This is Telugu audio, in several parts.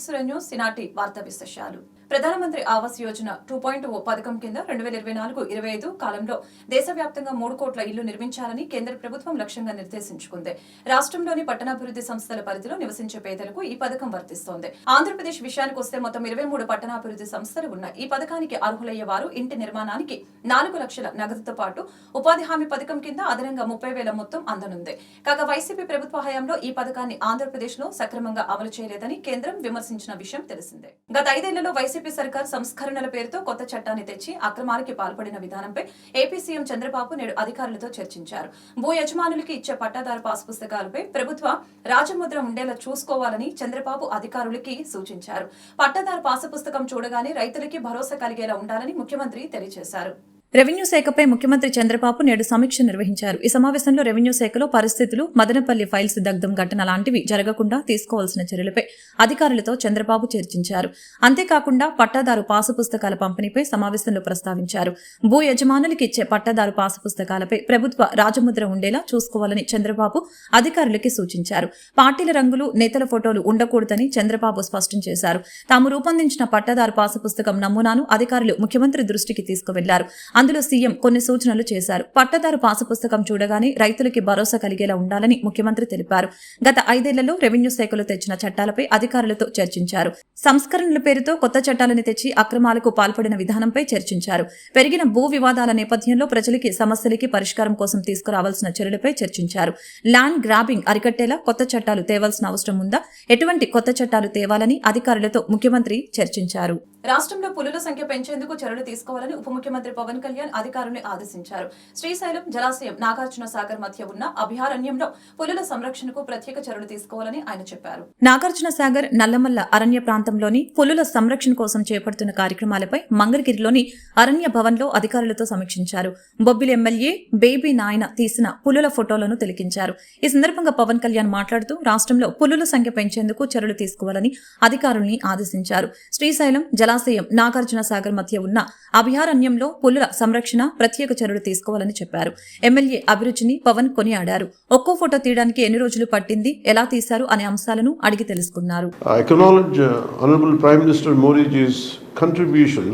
హిట్స్ సినాటి ఈనాటి వార్తా విశేషాలు ప్రధానమంత్రి Awas Yojana two point o పథకం కింద రెండు వేల ఇరవై నాలుగు ఇరవై ఐదు కాలంలో దేశవ్యాప్తంగా మూడు కోట్ల ఇళ్ళు నిర్మించాలని కేంద్ర ప్రభుత్వం లక్ష్యంగా నిర్దేశించుకుంది. రాష్ట్రంలోని పట్టణాభివృద్ధి సంస్థల పరిధిలో నివసించే పేదలకు ఈ పథకం వర్తిస్తోంది. ఆంధ్రప్రదేశ్ విషయానికి వస్తే మొత్తం ఇరవై మూడు పట్టణాభివృద్ధి సంస్థలు ఉన్నాయి. ఈ పథకానికి అర్హులయ్యే వారు ఇంటి నిర్మాణానికి నాలుగు లక్షల నగదుతో పాటు ఉపాధి హామీ పథకం కింద అదనంగా ముప్పై వేల మొత్తం అందనుంది. కాగా వైసీపీ ప్రభుత్వ హయాంలో ఈ పథకాన్ని ఆంధ్రప్రదేశ్లో సక్రమంగా అమలు చేయలేదని కేంద్రం విమర్శించిన విషయం తెలిసిందే. గత ఐదేళ్ళలో వైసీపీ సర్కార్ సంస్కరణల పేరుతో కొత్త చట్టాన్ని తెచ్చి అక్రమాలకి పాల్పడిన విధానంపై ఏపీ సీఎం చంద్రబాబు నేడు అధికారులతో చర్చించారు. భూ యజమానులకి ఇచ్చే పట్టాదారు పాస్ పుస్తకాలపై ప్రభుత్వ రాజముద్ర ఉండేలా చూసుకోవాలని చంద్రబాబు అధికారులకి సూచించారు. పట్టాదారు పాసు పుస్తకం చూడగానే రైతులకి భరోసా కలిగేలా ఉండాలని ముఖ్యమంత్రి తెలియజేశారు. రెవెన్యూ శాఖపై ముఖ్యమంత్రి చంద్రబాబు నేడు సమీక్ష నిర్వహించారు. ఈ సమావేశంలో రెవెన్యూ శాఖలో పరిస్థితులు మదనపల్లి ఫైల్స్ దగ్ధం ఘటన లాంటివి జరగకుండా తీసుకోవాల్సిన చర్యలపై అధికారులతో చంద్రబాబు చర్చించారు. అంతేకాకుండా పట్టాదారు పాసు పుస్తకాల పంపిణీపై సమావేశంలో ప్రస్తావించారు. భూ యజమానులకు ఇచ్చే పట్టాదారు పాసు పుస్తకాలపై ప్రభుత్వ రాజముద్ర ఉండేలా చూసుకోవాలని చంద్రబాబు అధికారులకి సూచించారు. పార్టీల రంగులు నేతల ఫోటోలు ఉండకూడదని చంద్రబాబు స్పష్టం చేశారు. తాము రూపొందించిన పట్టాదారు పాసు పుస్తకం నమూనాను అధికారులు ముఖ్యమంత్రి దృష్టికి తీసుకువెళ్ళారు. అందులో సీఎం కొన్ని సూచనలు చేశారు. పట్టదారు పాసు పుస్తకం చూడగానే రైతులకి భరోసా కలిగేలా ఉండాలని ముఖ్యమంత్రి తెలిపారు. గత ఐదేళ్ళలో రెవెన్యూ శాఖలో తెచ్చిన చట్టాలపై అధికారులతో చర్చించారు. సంస్కరణల పేరుతో కొత్త చట్టాలను తెచ్చి అక్రమాలకు పాల్పడిన విధానంపై చర్చించారు. పెరిగిన భూ వివాదాల నేపథ్యంలో ప్రజలకి సమస్యలకి పరిష్కారం కోసం తీసుకురావాల్సిన చర్యలపై చర్చించారు. ల్యాండ్ గ్రాబింగ్ అరికట్టేలా కొత్త చట్టాలు తేవాల్సిన అవసరం ఉందా? ఎటువంటి కొత్త చట్టాలు తేవాలని అధికారులతో ముఖ్యమంత్రి చర్చించారు. రాష్ట్రంలో పులుల సంఖ్య పెంచేందుకు చర్యలు తీసుకోవాలని ఉప ముఖ్యమంత్రి పవన్ కళ్యాణ్ అధికారులను ఆదేశించారు. శ్రీశైలం జలాశయం నాగార్జున సాగర్ మధ్య ఉన్న అభయారణ్యంలో పులుల సంరక్షణకు ప్రత్యేక చర్యలు తీసుకోవాలని ఆయన చెప్పారు. నాగార్జున సాగర్ నల్లమల్ల అరణ్య ప్రాంతంలోని పులుల సంరక్షణ కోసం చేపడుతున్న కార్యక్రమాలపై మంగళగిరిలోని అరణ్య భవన్లో అధికారులతో సమీక్షించారు. బొబ్బిలి ఎమ్మెల్యే బేబీ నాయన తీసిన పులుల ఫోటోలను తిలకించారు. ఈ సందర్భంగా పవన్ కళ్యాణ్ మాట్లాడుతూ రాష్ట్రంలో పులుల సంఖ్య పెంచేందుకు చర్యలు తీసుకోవాలని అధికారుల్ని ఆదేశించారు. శ్రీశైలం జలాశయం నాగార్జున సాగర్ మధ్య ఉన్న అభయారణ్యంలో పులుల సంరక్షణ ప్రత్యేక చర్యలు తీసుకోవాలని చెప్పారు ఎమ్మెల్యే అభిరుచిని పవన్ కొనియాడారు ఒక్కో ఫోటో తీయడానికి ఎన్ని రోజులు పట్టింది ఎలా తీశారు అనే అంశాలను అడిగి తెలుసుకున్నారు I acknowledge uh, Honorable Prime Minister Modi's contribution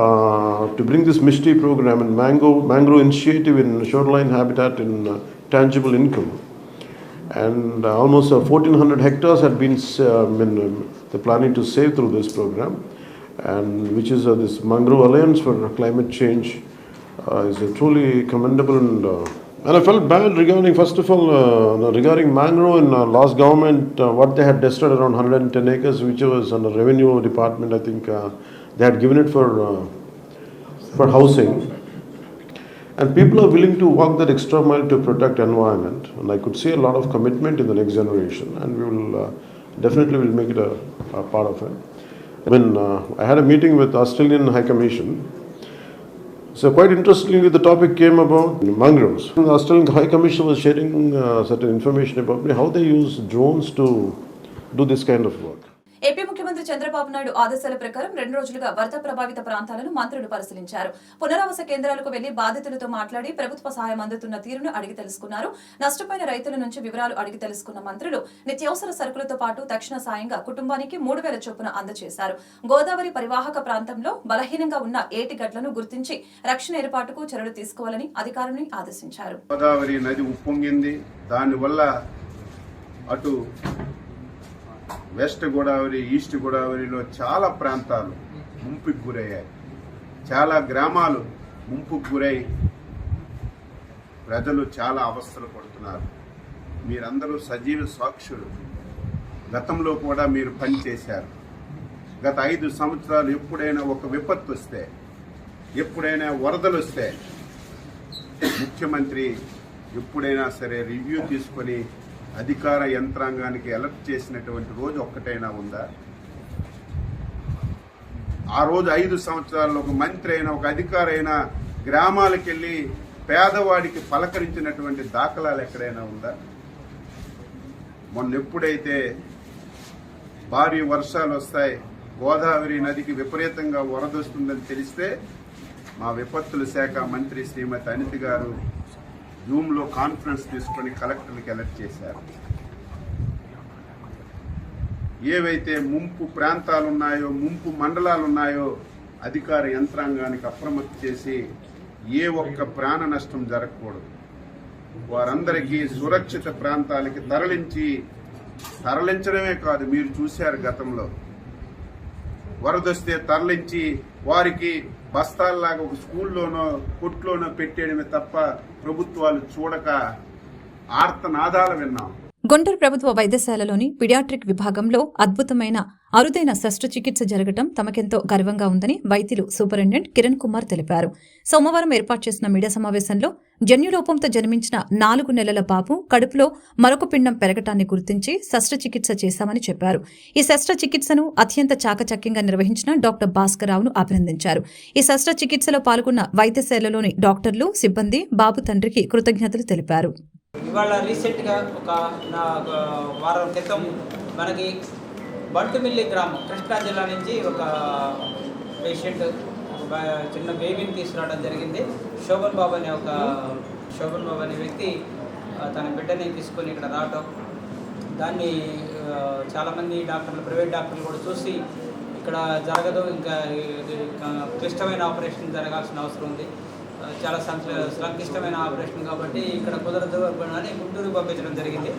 uh, to bring this Mishti program and Mango, Mangrove initiative in shoreline habitat in uh, tangible income. And uh, almost uh, 1400 hectares had been, s- uh, been um, they're planning to save through this program. And which is uh, this Mangrove Alliance for Climate Change uh, is a truly commendable and uh, and I felt bad regarding, first of all, uh, regarding mangrove in uh, last government, uh, what they had destroyed around 110 acres, which was under revenue department, I think uh, they had given it for uh, for housing. And people are willing to walk that extra mile to protect environment. And I could see a lot of commitment in the next generation, and we will uh, definitely will make it a, a part of it. When uh, I had a meeting with Australian High Commission, so quite interestingly, the topic came about mangroves. The Australian High Commission was sharing uh, certain information about how they use drones to do this kind of work. Chandrababu Naidu ఆదేశాల ప్రకారం రెండు రోజులుగా వరద ప్రభావిత ప్రాంతాలను మంత్రులు పరిశీలించారు. పునరావాస కేంద్రాలకు వెళ్ళి బాధితులతో మాట్లాడి ప్రభుత్వ సహాయం అందుతున్న తీరును అడిగి తెలుసుకున్నారు. నష్టపోయిన రైతుల నుంచి వివరాలు అడిగి తెలుసుకున్న మంత్రులు నిత్యావసర సరుకులతో పాటు తక్షణ సాయంగా కుటుంబానికి మూడు వేల చొప్పున అందజేశారు. గోదావరి పరివాహక ప్రాంతంలో బలహీనంగా ఉన్న ఏటి గట్లను గుర్తించి రక్షణ ఏర్పాటుకు చర్యలు తీసుకోవాలని అధికారులను ఆదేశించారు. గోదావరి నది ఉప్పొంగింది. దానివల్ల అటు వెస్ట్ గోదావరి ఈస్ట్ గోదావరిలో చాలా ప్రాంతాలు ముంపుకు గురయ్యాయి. చాలా గ్రామాలు ముంపుకు గురై ప్రజలు చాలా అవస్థలు పడుతున్నారు. మీరందరూ సజీవ సాక్షులు. గతంలో కూడా మీరు పనిచేశారు గత ఐదు సంవత్సరాలు ఎప్పుడైనా ఒక విపత్తు వస్తే ఎప్పుడైనా వరదలు వస్తే ముఖ్యమంత్రి ఎప్పుడైనా సరే రివ్యూ తీసుకొని అధికార యంత్రాంగానికి అలర్ట్ చేసినటువంటి రోజు ఒక్కటైనా ఉందా? ఆ రోజు ఐదు సంవత్సరాల్లో ఒక మంత్రి అయినా ఒక అధికారి అయినా గ్రామాలకు వెళ్ళి పేదవాడికి పలకరించినటువంటి దాఖలాలు ఎక్కడైనా ఉందా? మొన్న ఎప్పుడైతే భారీ వర్షాలు వస్తాయి గోదావరి నదికి విపరీతంగా వరదొస్తుందని తెలిస్తే మా విపత్తుల శాఖ మంత్రి శ్రీమతి అనిత గారు జూమ్లో కాన్ఫరెన్స్ తీసుకొని కలెక్టర్లకు అలర్ట్ చేశారు. ఏవైతే ముంపు ప్రాంతాలు ఉన్నాయో ముంపు మండలాలు ఉన్నాయో అధికార యంత్రాంగానికి అప్రమత్తం చేసి ఏ ఒక్క ప్రాణ నష్టం జరగకూడదు. వారందరికీ సురక్షిత ప్రాంతాలకి తరలించి తరలించడమే కాదు మీరు చూశారు గతంలో. వరదొస్తే తరలించి వారికి బస్తాల్లాగా ఒక స్కూల్లోనో కొట్లోనో పెట్టేయడమే తప్ప ప్రభుత్వాలు చూడక ఆర్తనాదాలు విన్నాం. గుంటూరు ప్రభుత్వ వైద్యశాలలోని పిడియాట్రిక్ విభాగంలో అద్భుతమైన అరుదైన శస్త్రచికిత్స జరగటం తమకెంతో గర్వంగా ఉందని వైద్యులు సూపరింటెండెంట్ కిరణ్ కుమార్ తెలిపారు. సోమవారం ఏర్పాటు చేసిన మీడియా సమావేశంలో జన్యులోపంతో జన్మించిన నాలుగు నెలల బాబు కడుపులో మరొక పిండం పెరగటాన్ని గుర్తించి శస్త్రచికిత్స చేశామని చెప్పారు. ఈ శస్త్రచికిత్సను అత్యంత చాకచక్యంగా నిర్వహించిన డాక్టర్ భాస్కరరావును అభినందించారు. ఈ శస్త్రచికిత్సలో పాల్గొన్న వైద్యశాలలోని డాక్టర్లు సిబ్బంది బాబు తండ్రికి కృతజ్ఞతలు తెలిపారు. ఇవాళ రీసెంట్గా ఒక నా ఒక వారం క్రితం మనకి బంటుమిల్లి గ్రామం కృష్ణా జిల్లా నుంచి ఒక పేషెంట్ ఒక చిన్న బేబీని తీసుకురావడం జరిగింది. శోభన్ బాబు అనే ఒక శోభన్ బాబు అనే వ్యక్తి తన బిడ్డని తీసుకొని ఇక్కడ రావటం. దాన్ని చాలామంది డాక్టర్లు ప్రైవేట్ డాక్టర్లు కూడా చూసి ఇక్కడ జరగదు ఇంకా క్లిష్టమైన ఆపరేషన్ జరగాల్సిన అవసరం ఉంది. చాలా సంక్ల- సంక్లిష్టమైన ఆపరేషన్ కాబట్టి ఇక్కడ కుదరదు అని గుంటూరు పంపించడం జరిగింది.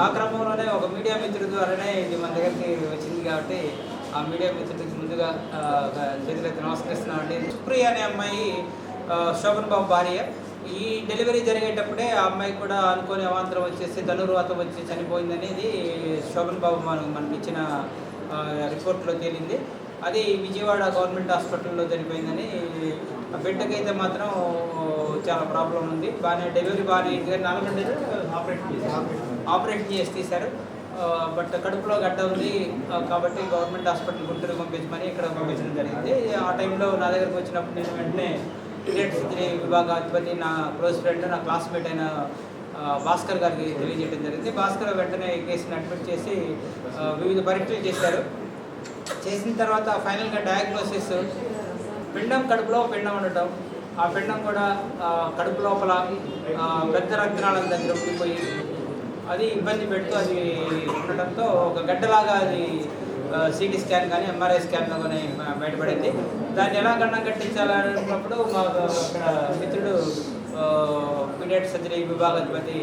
ఆ క్రమంలోనే ఒక మీడియా మిత్రుడి ద్వారానే ఇది మన దగ్గరికి వచ్చింది కాబట్టి ఆ మీడియా మిత్రుడికి ముందుగా చేతులైతే ఒక చేతులెత్తి నమస్కరిస్తున్నామండి సుప్రియ అనే అమ్మాయి శోభన్ బాబు భార్య. ఈ డెలివరీ జరిగేటప్పుడే ఆ అమ్మాయి కూడా అనుకోని అవాంతరం వచ్చేసి ధనుర్వాతం వచ్చి చనిపోయిందనేది శోభన్ బాబు మనకు మనకి ఇచ్చిన రిపోర్ట్లో తేలింది. అది విజయవాడ గవర్నమెంట్ హాస్పిటల్లో చనిపోయిందని ఆ బిడ్డకైతే మాత్రం చాలా ప్రాబ్లం ఉంది. బాగానే డెలివరీ బాగానే అయింది. కానీ నాలుగు గంటలు ఆపరేషన్ చేశారు. ఆపరేషన్ చేసి తీశారు. బట్ కడుపులో గడ్డ ఉంది. కాబట్టి గవర్నమెంట్ హాస్పిటల్ గుంటూరు పంపించమని ఇక్కడ పంపించడం జరిగింది. ఆ టైంలో నా దగ్గరకు వచ్చినప్పుడు నేను వెంటనే పీరియడ్స్ విభాగ అధిపతి నా క్లోజ్ ఫ్రెండ్ నా క్లాస్మేట్ అయిన భాస్కర్ గారికి తెలియజేయడం జరిగింది. భాస్కర్ వెంటనే కేసుని అడ్మిట్ చేసి వివిధ పరీక్షలు చేశారు. చేసిన తర్వాత ఫైనల్గా డయాగ్నోసిస్ పిండం కడుపులో పిండం ఉండటం ఆ పిండం కూడా కడుపు లోపల పెద్ద రక్తనాళం దగ్గర ఉండిపోయి అది ఇబ్బంది పెడుతూ అది ఉండటంతో ఒక గడ్డలాగా అది సిటీ స్కాన్ కానీ ఎంఆర్ఐ స్కాన్లో కానీ బయటపడింది. దాన్ని ఎలా గండం కట్టించాలన్నప్పుడు మాకు మిత్రుడు పీడియాట్ సర్జరీ విభాగాధిపతి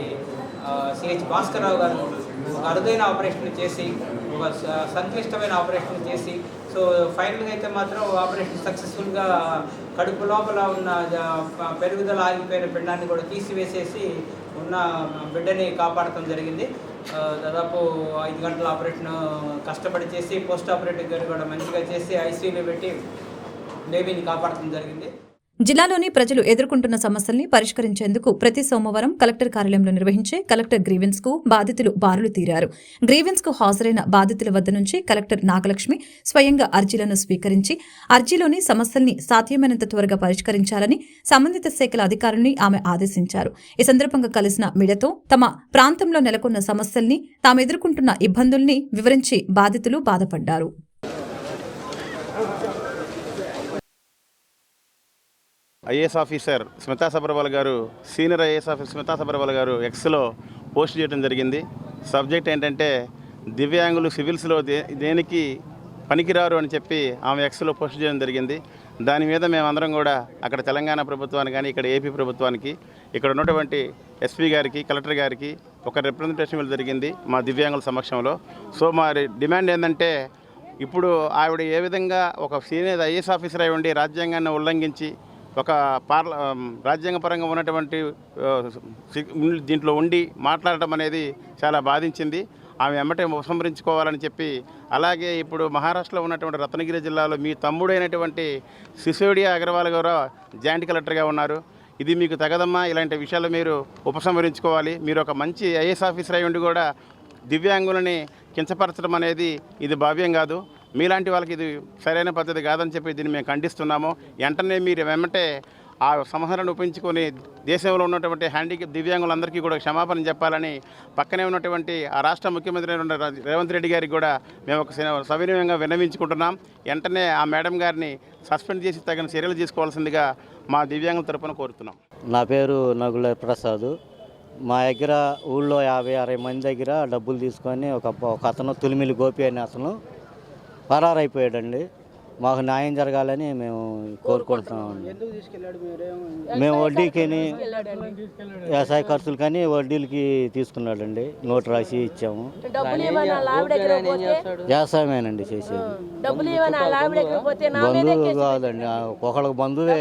సిహెచ్ భాస్కర్రావు గారు ఒక అరుదైన ఆపరేషన్ చేసి ఒక స- సంక్లిష్టమైన ఆపరేషన్ చేసి సో ఫైనల్గా అయితే మాత్రం ఆపరేషన్ సక్సెస్ఫుల్గా కడుపు లోపల ఉన్న పెరుగుదల ఆగిపోయిన పిండాన్ని కూడా తీసివేసేసి ఉన్న బిడ్డని కాపాడటం జరిగింది. దాదాపు ఐదు గంటల ఆపరేషన్ కష్టపడి చేసి పోస్ట్ ఆపరేటివ్ గారు కూడా మంచిగా చేసి ఐసీయూలో పెట్టి బేబీని కాపాడటం జరిగింది. జిల్లాలోని ప్రజలు ఎదుర్కొంటున్న సమస్యల్ని పరిష్కరించేందుకు ప్రతి సోమవారం కలెక్టర్ కార్యాలయంలో నిర్వహించే కలెక్టర్ గ్రీవెన్స్కు బాధితులు బారులు తీరారు. గ్రీవెన్స్కు హాజరైన బాధితుల వద్ద నుంచి కలెక్టర్ నాగలక్ష్మి స్వయంగా అర్జీలను స్వీకరించి అర్జీలోని సమస్యల్ని సాధ్యమైనంత త్వరగా పరిష్కరించాలని సంబంధిత శాఖల అధికారుల్ని ఆమె ఆదేశించారు. ఈ సందర్భంగా కలిసిన మీడియాతో తమ ప్రాంతంలో నెలకొన్న సమస్యల్ని తాము ఎదుర్కొంటున్న ఇబ్బందుల్ని వివరించి బాధితులు బాధపడ్డారు. IAS officer Smita Sabharwal garu senior IAS officer Smita Sabharwal garu ఎక్స్లో పోస్ట్ చేయడం జరిగింది. సబ్జెక్ట్ ఏంటంటే దివ్యాంగులు సివిల్స్లో దే దేనికి పనికిరారు అని చెప్పి ఆమె ఎక్స్లో పోస్ట్ చేయడం జరిగింది. దాని మీద మేమందరం కూడా అక్కడ తెలంగాణ ప్రభుత్వానికి కానీ ఇక్కడ ఏపీ ప్రభుత్వానికి ఇక్కడ ఉన్నటువంటి ఎస్పీ గారికి కలెక్టర్ గారికి ఒక రిప్రజెంటేషన్ జరిగింది మా దివ్యాంగుల సమక్షంలో. సో మా డిమాండ్ ఏంటంటే ఇప్పుడు ఆవిడ ఏ విధంగా ఒక సీనియర్ ఐఏఎస్ ఆఫీసర్ అయి ఉండి రాజ్యాంగాన్ని ఉల్లంఘించి ఒక పార్ల రాజ్యాంగపరంగా ఉన్నటువంటి దీంట్లో ఉండి మాట్లాడటం అనేది చాలా బాధించింది. ఆమె ఎమ్మటే ఉపసంహరించుకోవాలని చెప్పి అలాగే ఇప్పుడు మహారాష్ట్రలో ఉన్నటువంటి రత్నగిరి జిల్లాలో మీ తమ్ముడైనటువంటి సిసోడియా అగర్వాల్ గారు జాయింట్ కలెక్టర్గా ఉన్నారు. ఇది మీకు తగదమ్మా? ఇలాంటి విషయాలు మీరు ఉపసంహరించుకోవాలి. మీరు ఒక మంచి ఐఏఎస్ ఆఫీసర్ అయి ఉండి కూడా దివ్యాంగులని కించపరచడం అనేది ఇది భావ్యం కాదు. మీలాంటి వాళ్ళకి ఇది సరైన పద్ధతి కాదని చెప్పి దీన్ని మేము ఖండిస్తున్నాము. వెంటనే మీరు వెంటనే ఆ సంహారాన్ని ఉపయోగించుకొని దేశంలో ఉన్నటువంటి హ్యాండిక్యాప్ దివ్యాంగులందరికీ కూడా క్షమాపణ చెప్పాలని పక్కనే ఉన్నటువంటి ఆ రాష్ట్ర ముఖ్యమంత్రి రేవంత్ రెడ్డి గారికి కూడా మేము ఒక సవినయంగా విన్నవించుకుంటున్నాం. వెంటనే ఆ మేడం గారిని సస్పెండ్ చేసి తగిన చర్యలు తీసుకోవాల్సిందిగా మా దివ్యాంగుల తరపున కోరుతున్నాం. నా పేరు నగుల ప్రసాద్. మా దగ్గర ఊళ్ళో యాభై అరవై మంది దగ్గర డబ్బులు తీసుకొని ఒక ఒక అతను తులిమిలి గోపి అనే అతను పరారైపోయాడండి మాకు న్యాయం జరగాలని మేము కోరుకుంటున్నామండి. ఎందుకు తీసుకెళ్ళాడు మీరేం? మేము వడ్డీకిని వ్యవసాయ ఖర్చులు కానీ వడ్డీలకి తీసుకున్నాడండి. నోటు రాసి ఇచ్చాము. వ్యవసాయమేనండి చేసేది. బంధువు కేసు కాదండి ఒకళ్ళకి బంధువే.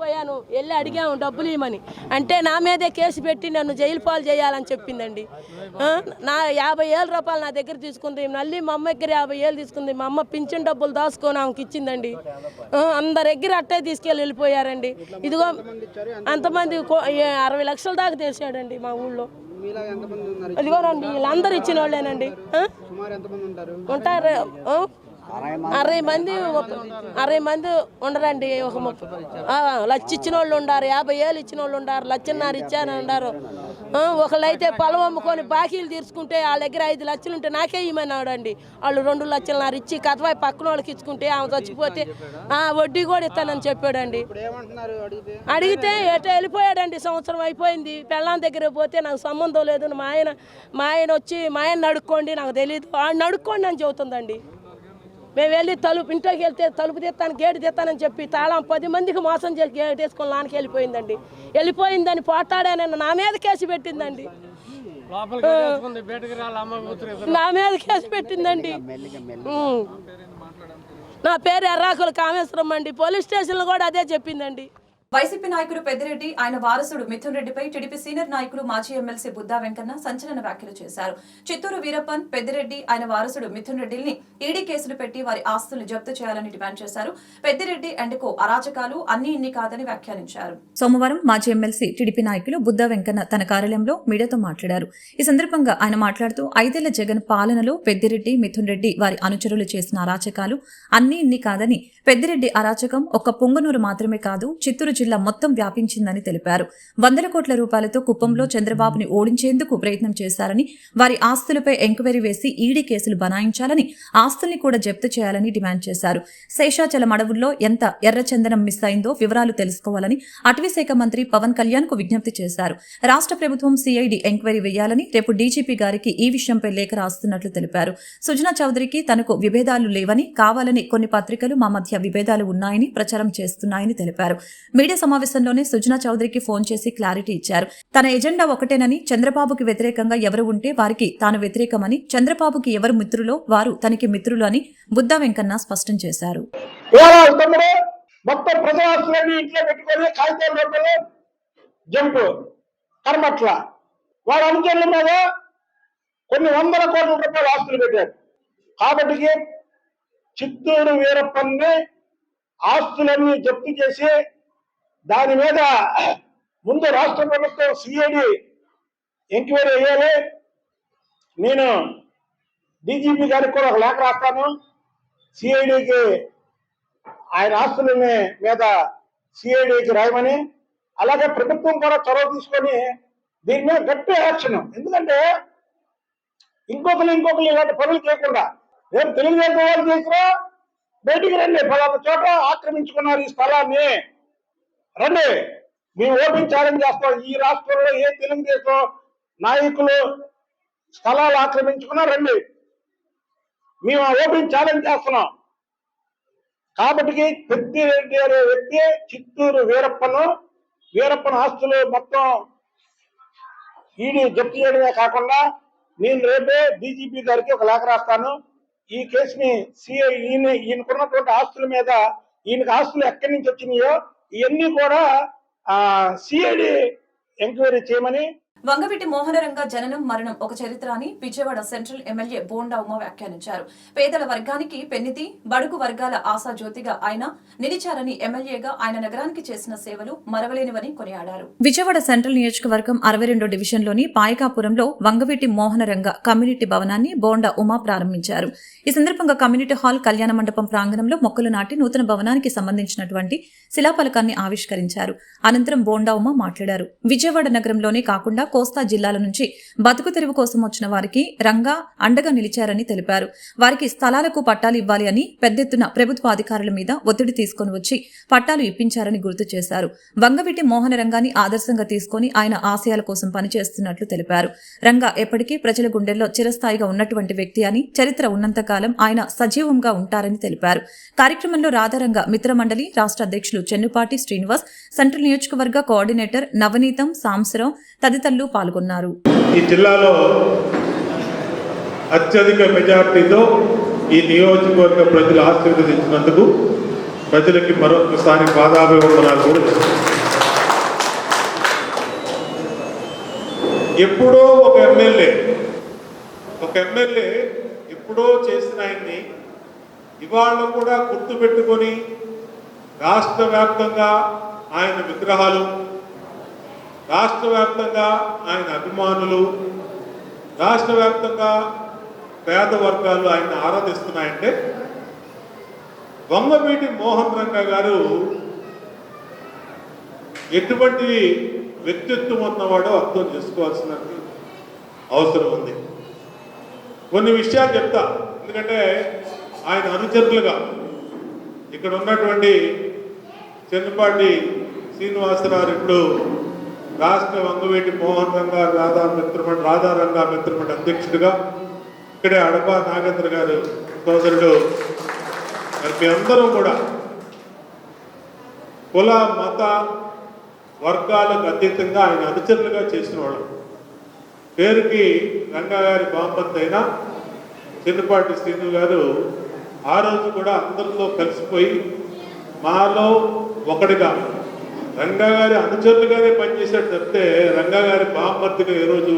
పోయాను? వెళ్ళి అడిగాము డబ్బులు ఇవ్వమని అంటే నా మీదే కేసు పెట్టి నన్ను జైలు పాలు చేయాలని చెప్పిందండి. నా యాభై ఏళ్ళ రూపాయలు నా దగ్గర తీసుకుంది. మళ్ళీ మా అమ్మ దగ్గర యాభై ఏళ్ళు తీసుకుంది. మా అమ్మ పింఛన్ డబ్బులు దాచుకొని ఆమెకి వచ్చిందండి. అందరి దగ్గర అట్టే తీసుకెళ్ళి వెళ్ళిపోయారండి. ఇదిగో అంతమంది అరవై లక్షల దాకా తెచ్చాడండి మా ఊళ్ళో. ఇదిగో ఇదిగోనండి వీళ్ళందరూ ఇచ్చిన వాళ్ళేనండి. ఉంటారు. అరవై మంది అరవై మంది ఉండరండి. ఒక ముప్పై లక్ష ఇచ్చిన వాళ్ళు ఉండారు యాభై ఏళ్ళు ఇచ్చిన వాళ్ళు ఉండారు లక్షన్నర ఇచ్చారని ఉండారు ఒకళ్ళైతే పొలం అమ్ముకొని బాకీలు తీర్చుకుంటే వాళ్ళ దగ్గర ఐదు లక్షలు ఉంటే నాకే ఇమ్మన్నాడు అండి వాళ్ళు రెండు లక్షలన్నర ఇచ్చి కథవాయి పక్కన వాళ్ళకి ఇచ్చుకుంటే ఆమె చచ్చిపోతే ఆ, వడ్డీ కూడా ఇస్తానని చెప్పాడండి. అడిగితే? ఎటో వెళ్ళిపోయాడండి? సంవత్సరం అయిపోయింది. పెళ్ళాం దగ్గర పోతే నాకు సంబంధం లేదు. మా ఆయన మా ఆయన వచ్చి మా ఆయన అడుక్కోండి నాకు తెలియదు ఆయన అడుక్కోండి అని చెబుతుందండి. మేము వెళ్ళి తలుపు ఇంట్లోకి వెళ్తే తలుపు తీస్తాను గేటు తీస్తానని చెప్పి తాళం పది మందికి మోసం చేసి గేటు వేసుకొని లానికి వెళ్ళిపోయిందండి. వెళ్ళిపోయిందని పోటాడానని నా మీద కేసు పెట్టిందండి. నా మీద కేసు పెట్టిందండి. నా పేరు ఎర్రాకుల కామేశ్వరం అండి పోలీస్ స్టేషన్లో కూడా అదే చెప్పిందండి. వైసీపీ నాయకుడు పెద్దిరెడ్డి ఆయన వారసుడు మిథున్ రెడ్డిపై టీడీపీ సీనియర్ నాయకులు మాజీ ఎమ్మెల్సీ బుద్దా వెంకన్న సంచలన వ్యాఖ్యలు చేశారు. చిత్తూరు వీరప్పన్ పెద్దిరెడ్డి ఆయన వారసుడు మిథున్ రెడ్డిని ఈడీ కేసులు పెట్టి వారి ఆస్తులు జప్తు చేయాలని డిమాండ్ చేశారు. పెద్దిరెడ్డి అండ్ కో అరాచకాలు అన్ని ఇన్ని కాదని వ్యాఖ్యానించారు. సోమవారం మాజీ ఎమ్మెల్సీ టీడీపీ నాయకులు బుద్దా వెంకన్న తన కార్యాలయంలో మీడియాతో మాట్లాడారు. ఈ సందర్భంగా ఆయన మాట్లాడుతూ ఐదేళ్ళ జగన్ పాలనలో పెద్దిరెడ్డి మిథున్ రెడ్డి వారి అనుచరులు చేసిన అరాచకాలు అన్ని ఇన్ని కాదని పెద్దిరెడ్డి అరాచకం ఒక్క పొంగునూరు మాత్రమే కాదు చిత్తూరు జిల్లా మొత్తం వ్యాపించిందని తెలిపారు. వందల కోట్ల రూపాయలతో కుప్పంలో చంద్రబాబుని ఓడించేందుకు ప్రయత్నం చేశారని వారి ఆస్తులపై ఎంక్వైరీ వేసి ఈడీ కేసులు బనాయించాలని ఆస్తుల్ని కూడా జప్తు చేయాలని డిమాండ్ చేశారు. శేషాచలం అడవుల్లో ఎంత ఎర్రచందనం మిస్ అయిందో వివరాలు తెలుసుకోవాలని అటవీశాఖ మంత్రి పవన్ కళ్యాణ్కు విజ్ఞప్తి చేశారు. రాష్ట్ర ప్రభుత్వం సిఐడి ఎంక్వైరీ వేయాలని రేపు డీజీపీ గారికి ఈ విషయంపై లేఖ రాస్తున్నట్లు తెలిపారు. సుజనా చౌదరికి తనకు విభేదాలు లేవని కావాలని కొన్ని పత్రికలు మా మధ్య విభేదాలు ఉన్నాయని ప్రచారం చేస్తున్నాయని తెలిపారు. మీడియా సమావేశంలోనే సుజనా చౌదరికి ఫోన్ చేసి క్లారిటీ ఇచ్చారు. తన ఎజెండా ఒకటేనని చంద్రబాబుకి వ్యతిరేకంగా ఎవరు ఉంటే వారికి తాను వ్యతిరేకమని చంద్రబాబుకి ఎవరు మిత్రులో వారు తనకి మిత్రులు అని బుద్ధ వెంకన్న స్పష్టం చేశారు. ఇవాళ తమ్ముడు మొత్తం ఇంట్లో పెట్టుకొని కాగితాలు రూపాయలు జంపు కర్మట్ల. వాడు అనుచరుల మీద కొన్ని వందల కోట్ల రూపాయలు ఆస్తులు పెట్టారు. కాబట్టి చిత్తూరు వీరప్పన్ని ఆస్తులన్నీ జప్తు చేసి దాని మీద ముందు రాష్ట్ర ప్రభుత్వం సిఐడి ఎంక్వైరీ అయ్యాలి నేను డీజీపీ గారికి కూడా ఒక లేఖ రాస్తాను. సిఐడికి ఆయన ఆస్తుల మీద సిఐడికి రాయమని అలాగే ప్రభుత్వం కూడా చొరవ తీసుకొని దీని మీద గట్టి యాక్షన్. ఎందుకంటే ఇంకొకరు ఇంకొకరు ఇలాంటి పనులు చేయకుండా రేపు తెలుగుదేశం వాళ్ళు చేసినా బయటికి రండి. పలానా చోట ఆక్రమించుకున్నారు ఈ స్థలాన్ని. రండి. మేము ఓపెన్ ఛాలెంజ్ చేస్తాం. ఈ రాష్ట్రంలో ఏ తెలుగుదేశం నాయకులు స్థలాలు ఆక్రమించుకున్నా రండి. మేము ఆ ఓపెన్ ఛాలెంజ్ చేస్తున్నాం. కాబట్టి పెద్ద రెడ్డి అనే వ్యక్తి చిత్తూరు వీరప్పను వీరప్పన ఆస్తులు మొత్తం ఈడీ జప్తు చేయడమే కాకుండా నేను రేపే డీజీపీ గారికి ఒక లేఖ రాస్తాను. ఈ కేసుని సిఐ ఈయన ఈయనకున్నటువంటి ఆస్తుల మీద ఈయనకి ఆస్తులు ఎక్కడి నుంచి వచ్చినాయో ఇవన్నీ కూడా సిఐడి ఎంక్వైరీ చేయమని వంగవీటి మోహనరంగ జననం మరణం ఒక చరిత్ర అని విజయవాడ సెంట్రల్ ఎమ్మెల్యే బోండా ఉమ వ్యాఖ్యానించారు. పేదల వర్గానికి పెన్నితి బడుగు వర్గాల ఆశా జ్యోతిగా ఆయన నిలిచారని ఎమ్మెల్యేగా ఆయన నగరానికి చేసిన సేవలు మరవలేనివని కొనియాడారు. విజయవాడ సెంట్రల్ నియోజకవర్గం అరవై రెండు డివిజన్లోని పాయకాపురంలో వంగవీటి మోహనరంగ కమ్యూనిటీ భవనాన్ని బోండా ఉమా ప్రారంభించారు. ఈ సందర్భంగా కమ్యూనిటీ హాల్ కళ్యాణ మండపం ప్రాంగణంలో మొక్కలు నాటి నూతన భవనానికి సంబంధించినటువంటి శిలాఫలకాన్ని ఆవిష్కరించారు. అనంతరం బోండా ఉమా మాట్లాడారు. విజయవాడ నగరంలోనే కాకుండా కోస్తా జిల్లాల నుంచి బతుకు తెరువు కోసం వచ్చిన వారికి రంగా అండగా నిలిచారని తెలిపారు. వారికి స్థలాలకు పట్టాలు ఇవ్వాలి అని పెద్ద ఎత్తున ప్రభుత్వ అధికారుల మీద ఒత్తిడి తీసుకొని వచ్చి పట్టాలు ఇప్పించారని గుర్తు చేశారు. వంగవీటి మోహన రంగాన్ని ఆదర్శంగా తీసుకొని ఆయన ఆశయాల కోసం పనిచేస్తున్నట్లు తెలిపారు. రంగా ఎప్పటికీ ప్రజల గుండెల్లో చిరస్థాయిగా ఉన్నటువంటి వ్యక్తి అని చరిత్ర ఉన్నంతకాలం ఆయన సజీవంగా ఉంటారని తెలిపారు. కార్యక్రమంలో రాధారంగ మిత్రమండలి రాష్ట్ర అధ్యక్షులు చెన్నుపాటి శ్రీనివాస్ సెంట్రల్ నియోజకవర్గ కోఆర్డినేటర్ నవనీతం సాంసరావు తదితరులు పాల్గొన్నారు. ఈ జిల్లాలో అత్యధిక మెజార్టీతో ఈ నియోజకవర్గ ప్రజలు ఆశీర్వదించినందుకు ప్రజలకి మరొకసారి పాదాభివందనాలు కూడా ఎప్పుడో ఒక ఎమ్మెల్యే ఒక ఎమ్మెల్యే ఎప్పుడో చేసిన ఆయన్ని ఇవాళ కూడా గుర్తుపెట్టుకొని రాష్ట్ర వ్యాప్తంగా ఆయన విగ్రహాలు రాష్ట్ర వ్యాప్తంగా ఆయన అభిమానులు రాష్ట్ర వ్యాప్తంగా పేద వర్గాలు ఆయన ఆరాధిస్తున్నాయంటే వంగపీటి మోహన్ రంగ గారు ఎటువంటి వ్యక్తిత్వం ఉన్నవాడో అర్థం చేసుకోవాల్సిన అవసరం ఉంది. కొన్ని విషయాలు చెప్తా. ఎందుకంటే ఆయన అనుచరులుగా ఇక్కడ ఉన్నటువంటి చెన్నుపాటి శ్రీనివాసరావు ఇప్పుడు రాష్ట్ర వంగవేటి మోహన్ రంగా రాధా మిత్రమండ రాధా రంగా మిత్రమండ అధ్యక్షుడిగా ఇక్కడే అడప నాగేంద్ర గారు సోదరుడు. మరి మీ అందరూ కూడా కుల మత వర్గాలకు అతీతంగా ఆయన అనుచరులుగా చేసిన వాళ్ళు. పేరుకి రంగా గారి అయినా చిన్నపాటి శ్రీను గారు ఆ రోజు కూడా అందరితో కలిసిపోయి మాలో ఒకటిగా రంగా గారి అనుచరులుగానే పనిచేశాడు తప్పితే రంగా గారి బాంబత్తిగా ఏ రోజు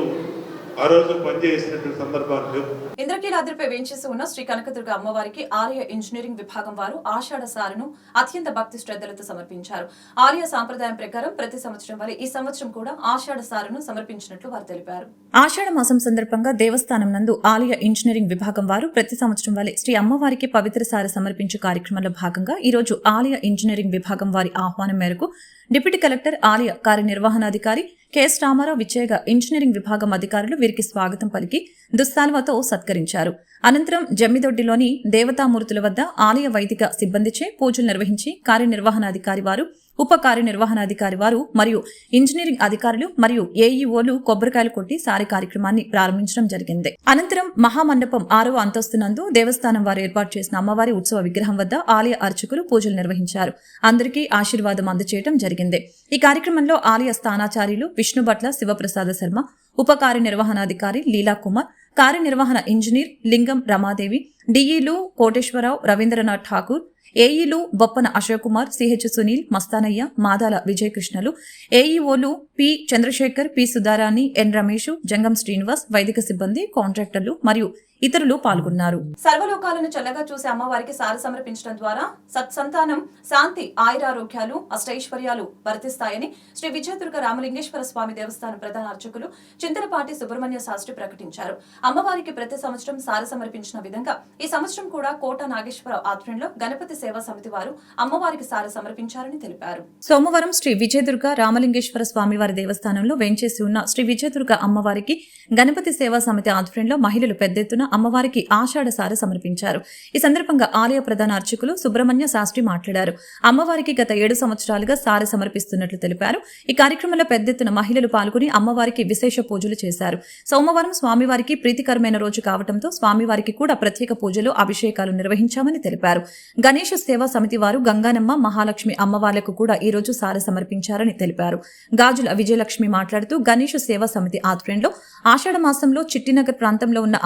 ఆ రోజు పనిచేసినటువంటి సందర్భాలు లేవు ఇంద్రకీలాద్రిపై వేంచేసి ఉన్న శ్రీ కనకదుర్గ అమ్మవారికి ఆలయ ఇంజనీరింగ్ విభాగం వారు ఆషాఢ సారును అత్యంత భక్తి శ్రద్ధలతో సమర్పించారు. ఆలయ సాంప్రదాయం ప్రకారం ప్రతి సంవత్సరం వలె ఈ సంవత్సరం కూడా ఆషాఢ సారును సమర్పించినట్లు వారు తెలిపారు. ఆషాఢ మాసం సందర్భంగా దేవస్థానం నందు ఆలయ ఇంజనీరింగ్ విభాగం వారు ప్రతి సంవత్సరం వలె శ్రీ అమ్మవారికి పవిత్ర సార సమర్పించే కార్యక్రమంలో భాగంగా ఈ రోజు ఆలయ ఇంజనీరింగ్ విభాగం వారి ఆహ్వానం మేరకు డిప్యూటీ కలెక్టర్ ఆలయ కార్యనిర్వహణాధికారి కెఎస్ రామారావు విజయగా ఇంజనీరింగ్ విభాగం అధికారులు వీరికి స్వాగతం పలికి దుస్సాల్వతో సత్కరించారు. అనంతరం జమ్మిదొడ్డిలోని దేవతామూర్తుల వద్ద ఆలయ వైదిక సిబ్బందిచే పూజలు నిర్వహించి కార్యనిర్వహణాధికారి వారు ఉప కార్యనిర్వహణాధికారి వారు మరియు ఇంజనీరింగ్ అధికారులు మరియు ఏఈఓలు కొబ్బరికాయలు కొట్టి సారి కార్యక్రమాన్ని ప్రారంభించడం జరిగింది. అనంతరం మహామండపం ఆరవ అంతస్తునందు దేవస్థానం వారు ఏర్పాటు చేసిన అమ్మవారి ఉత్సవ విగ్రహం వద్ద ఆలయ అర్చకులు పూజలు నిర్వహించారు. అందరికీ ఆశీర్వాదం అందజేయడం జరిగింది. ఈ కార్యక్రమంలో ఆలయ స్థానాచార్యులు విష్ణుభట్ల శివప్రసాద శర్మ ఉప కార్యనిర్వహణాధికారి లీలా కుమార్ కార్యనిర్వహణ ఇంజనీర్ లింగం రమాదేవి డిఈలు కోటేశ్వరరావు రవీంద్రనాథ్ ఠాకూర్ ఏఈలు బొప్పన అశోక్ కుమార్ సిహెచ్ సునీల్ మస్తానయ్య మాదాల విజయకృష్ణలు ఏఈఓలు P Chandrasekhar P Sudharani N Ramesh Jangam Srinivas వైదిక సిబ్బంది కాంట్రాక్టర్లు మరియు ఇతరులు పాల్గొన్నారు. సర్వలోకాలను చల్లగా చూసి అమ్మవారికి సారి సమర్పించడం ద్వారా సత్సంతానం శాంతి ఆయురారోగ్యాలు అష్టైశ్వర్యాలు వర్తిస్తాయని శ్రీ విజయదుర్గ రామలింగేశ్వర స్వామి దేవస్థానం ప్రధాన అర్చకులు చింతలపాటి సుబ్రహ్మణ్య శాస్త్రి ప్రకటించారు. అమ్మవారికి ప్రతి సంవత్సరం సారి సమర్పించిన విధంగా ఈ సంవత్సరం కూడా కోట నాగేశ్వర ఆధ్వర్యంలో గణపతి సేవా సమితి వారు అమ్మవారికి సారి సమర్పించారని తెలిపారు. సోమవారం శ్రీ విజయదుర్గ రామలింగేశ్వర స్వామివారి దేవస్థానంలో వేంచేసి ఉన్న శ్రీ విజయదుర్గ అమ్మవారికి గణపతి సేవా సమితి ఆధ్వర్యంలో మహిళలు పెద్ద ఎత్తున అమ్మవారికి ఆషాఢసార సమర్పించారు. ఈ సందర్భంగా ఆలయ ప్రధాన అర్చకులు సుబ్రహ్మణ్య శాస్త్రి మాట్లాడారు. అమ్మవారికి గత ఏడు సంవత్సరాలుగా సార సమర్పిస్తున్నట్లు తెలిపారు. ఈ కార్యక్రమంలో పెద్ద ఎత్తున మహిళలు పాల్గొని అమ్మవారికి విశేష పూజలు చేశారు. సోమవారం స్వామివారికి ప్రీతికరమైన రోజు కావడంతో స్వామివారికి కూడా ప్రత్యేక పూజలు అభిషేకాలు నిర్వహించామని తెలిపారు. గణేష సేవా సమితి వారు గంగానమ్మ మహాలక్ష్మి అమ్మవార్లకు కూడా ఈ రోజు సార సమర్పించారని తెలిపారు. గాజుల విజయలక్ష్మి మాట్లాడుతూ గణేష్ సేవా సమితి ఆధ్వర్యంలో ఆషాఢ మాసంలో చిట్టినగర్ ప్రాంతంలో ఉన్న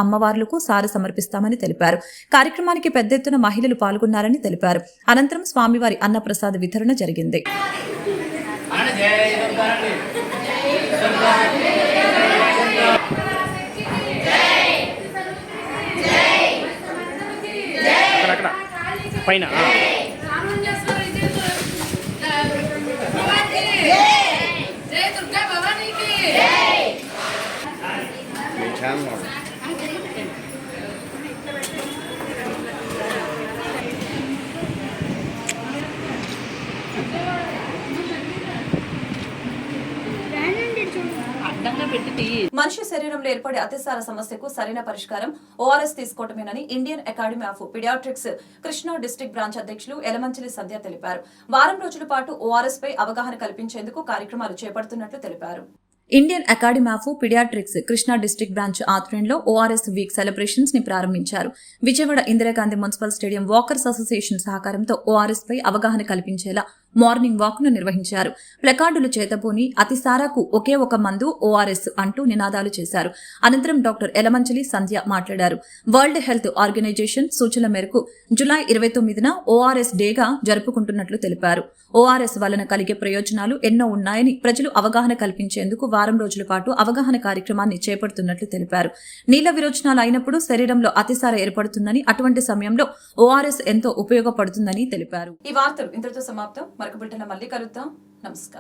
అమ్మవార్లకు సారె సమర్పిస్తామని తెలిపారు. కార్యక్రమానికి పెద్ద ఎత్తున మహిళలు పాల్గొన్నారని తెలిపారు. అనంతరం స్వామివారి అన్నప్రసాద వితరణ జరిగింది. పైన మనిషి శరీరంలో ఏర్పడే అతిసార సమస్యకు సరైన పరిష్కారం ORS తీసుకోవటమేనని Indian Academy of Paediatrics Krishna district branch అధ్యక్షులు ఎలమంచిలి సంధ్య తెలిపారు. వారం రోజుల పాటు ఓఆర్ఎస్ పై అవగాహన కల్పించేందుకు కార్యక్రమాలు చేపడుతున్నట్లు తెలిపారు. Indian Academy of Paediatrics Krishna district branch ఆధ్వర్యంలో ఓఆర్ఎస్ వీక్ సెలబ్రేషన్స్ని ప్రారంభించారు. Vijayawada Indira Gandhi municipal stadium walkers association సహకారంతో ఓఆర్ఎస్ పై అవగాహన కల్పించేలా మార్నింగ్ వాక్ను నిర్వహించారు ప్లకార్డులు చేతబూని అతిసారాకు ఒకే ఒక మందు ఓఆర్ఎస్ అంటూ నినాదాలు చేశారు. అనంతరం డాక్టర్ ఎలమంచలి సంధ్య మాట్లాడారు. వరల్డ్ హెల్త్ ఆర్గనైజేషన్ సూచనల మేరకు జులై ఇరవై తొమ్మిదిన ఓఆర్ఎస్ డేగా జరుపుకుంటున్నట్లు తెలిపారు. ఓఆర్ఎస్ వలన కలిగే ప్రయోజనాలు ఎన్నో ఉన్నాయని ప్రజలు అవగాహన కల్పించేందుకు వారం రోజుల పాటు అవగాహన కార్యక్రమాన్ని చేపడుతున్నట్లు తెలిపారు. నీళ్ళ విరోచనాలు అయినప్పుడు శరీరంలో అతిసార ఏర్పడుతుందని అటువంటి సమయంలో ఓఆర్ఎస్ ఎంతో ఉపయోగపడుతుందని తెలిపారు. ఈ వార్తలు ఇంతటితో సమాప్తం. మరొక బిడ్డన మళ్ళీ కలుద్దాం. నమస్కారం.